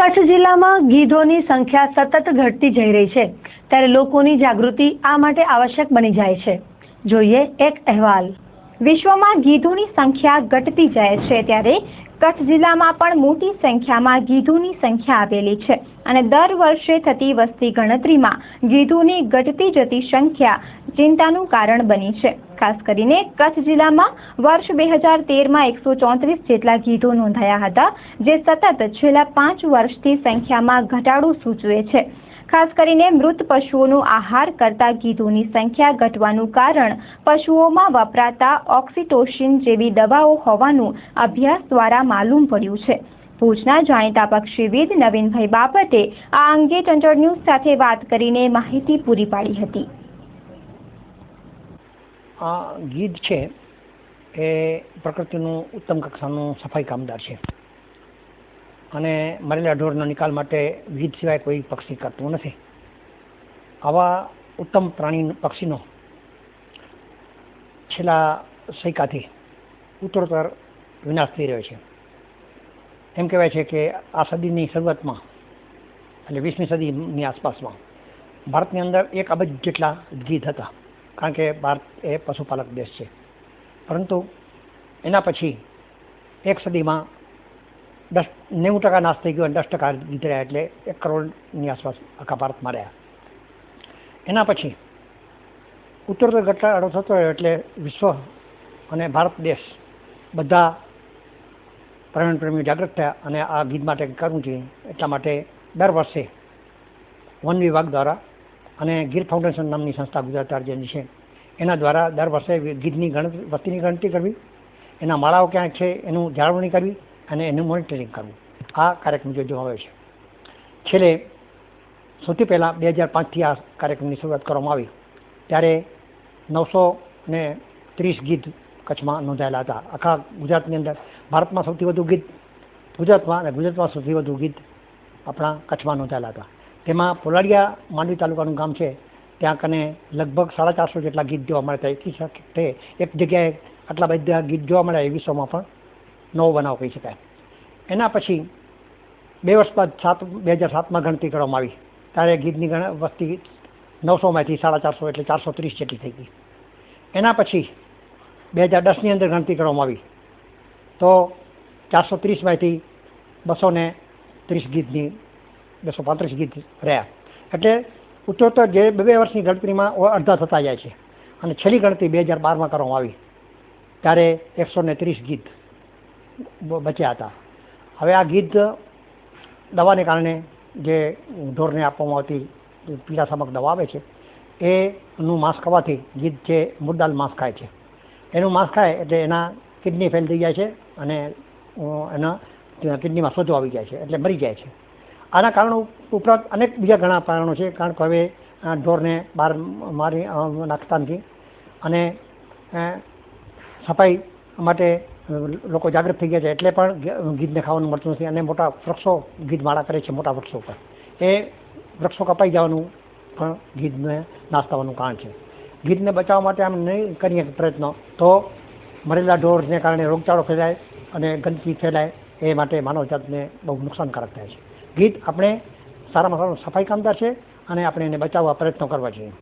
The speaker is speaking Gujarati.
કચ્છ જિલ્લામાં ગીધોની સંખ્યા સતત ઘટતી જઈ રહી છે. ત્યારે લોકોની જાગૃતિ આ માટે આવશ્યક બની જાય છે. જોઈએ એક અહેવાલ. વિશ્વમાં ગીધોની સંખ્યા ઘટતી જાય છે ત્યારે કચ્છ જિલ્લામાં પણ મોટી સંખ્યામાં ગીધોની સંખ્યા આવેલી છે અને દર વર્ષે થતી વસ્તી ગણતરીમાં ગીધોની ઘટતી જતી સંખ્યા ચિંતાનું કારણ બની છે. ખાસ કરીને કચ્છ જિલ્લામાં વર્ષ બે હજાર તેરમાં એકસો ચોત્રીસ જેટલા ગીધો નોંધાયા હતા, જે સતત છેલ્લા પાંચ વર્ષથી સંખ્યામાં ઘટાડો સૂચવે છે. ખાસ કરીને મૃત પશુઓનો આહાર કરતા ગીધોની સંખ્યા ઘટવાનું કારણ પશુઓમાં વપરાતા ઓક્સિટોશિન જેવી દવાઓ હોવાનું અભ્યાસ દ્વારા માલુમ પડ્યું છે. ભુજના જાણીતા પક્ષીવિદ નવીનભાઈ બાપતે આ અંગે ચંચળ ન્યૂઝ સાથે વાત કરીને માહિતી પૂરી પાડી હતી. આ ગીધ છે એ પ્રકૃતિનું ઉત્તમ કક્ષાનું સફાઈ કામદાર છે. અને મરેલા ઢોરના નિકાલ માટે ગીધ સિવાય કોઈ પક્ષી કરતું નથી. આવા ઉત્તમ પ્રાણી પક્ષીનો છેલ્લા સૈકાથી ઉત્તરોત્તર વિનાશ થઈ રહ્યો છે. એમ કહેવાય છે કે આ સદીની શરૂઆતમાં એટલે વીસમી સદીની આસપાસમાં ભારતની અંદર એક અબજ જેટલા ગીધ હતા. કારણ કે ભારત એ પશુપાલક દેશ છે. પરંતુ એના પછી એક સદીમાં દસ, નેવું ટકા નાશ થઈ ગયો અને દસ ટકા ગીધ રહ્યા એટલે એક કરોડની આસપાસ આખા ભારતમાં રહ્યા. એના પછી ઉત્તરોત્તર ઘટાડો થતો રહ્યો એટલે વિશ્વ અને ભારત દેશ બધા પ્રાણી પ્રેમીઓ જાગૃત થયા અને આ ગીત માટે કરવું જોઈએ એટલા માટે દર વર્ષે વન વિભાગ દ્વારા અને ગીર ફાઉન્ડેશન નામની સંસ્થા ગુજરાત રાજ્યની છે. એના દ્વારા દર વર્ષે ગીધની ગણતરી વસ્તીની ગણતરી કરવી. એના માળાઓ ક્યાંક છે એનું જાળવણી કરવી અને એનું મોનિટરિંગ કરવું. આ કાર્યક્રમ યોજવામાં આવ્યો છે. છેલ્લે સૌથી પહેલાં બે હજાર પાંચથી આ કાર્યક્રમની શરૂઆત કરવામાં આવી. ત્યારે નવસો ને ત્રીસ ગીધ કચ્છમાં નોંધાયેલા હતા. આખા ગુજરાતની અંદર ભારતમાં સૌથી વધુ ગીધ ગુજરાતમાં અને ગુજરાતમાં સૌથી વધુ ગીધ આપણા કચ્છમાં નોંધાયેલા હતા. તેમાં પોલાડિયા માંડવી તાલુકાનું ગામ છે. ત્યાં કને લગભગ સાડા ચારસો જેટલા ગીત જોવા મળે હતા એથી સાથે એક જગ્યાએ આટલા બધા ગીત જોવા મળ્યા એવી શોમાં પણ નવો બનાવ કહી શકાય. એના પછી બે વર્ષ બાદ સાત, બે હજાર સાતમાં ગણતરી કરવામાં આવી. ત્યારે ગીતની ગણ, વસ્તી નવસોમાંથી સાડા ચારસો એટલે ચારસો ત્રીસ જેટલી થઈ ગઈ. એના પછી બે હજાર દસની અંદર ગણતરી કરવામાં આવી. તો ચારસો ત્રીસમાંથી બસો ત્રીસ ગીતની બસો પાંત્રીસ ગીત રહ્યા. એટલે ઉત્તરોત્તર જે બે બે વર્ષની ગણતરીમાં અડધા થતા જાય છે. અને છેલ્લી ગણતરી બે હજાર બારમાં કરવામાં આવી. ત્યારે એકસો ને ત્રીસ ગીત બચ્યા હતા. હવે આ ગીત દવાને કારણે જે ઢોરને આપવામાં આવતી પીડાશામક દવા આવે છે, એનું માંસ ખાવાથી ગીધ જે મુદ્દાલ માંસ ખાય છે. એનું માંસ ખાય એટલે એના કિડની ફેલ થઈ જાય છે અને એના કિડનીમાં સોજો આવી જાય છે. એટલે મરી જાય છે. આના કારણો ઉપરાંત અનેક બીજા ઘણા કારણો છે. કારણ કે હવે ઢોરને બહાર મારી નાખતા નથી. અને સફાઈ માટે લોકો જાગૃત થઈ ગયા છે. એટલે પણ ગીધને ખાવાનું મળતું નથી. અને મોટા વૃક્ષો ગીધ માળા કરે છે મોટા વૃક્ષો ઉપર. એ વૃક્ષો કપાઈ જવાનું પણ ગીધને નાશ થવાનું કારણ છે. ગીધને બચાવવા માટે આમ નહીં કરીએ પ્રયત્નો, તો મરેલા ઢોરને કારણે રોગચાળો ફેલાય અને ગંદકી ફેલાય એ માટે માનવજાતને બહુ નુકસાનકારક થાય છે. ગીધ આપણે સારામાં સારું સફાઈ કામદાર છે અને આપણે એને બચાવવા પ્રયત્નો કરવા જોઈએ.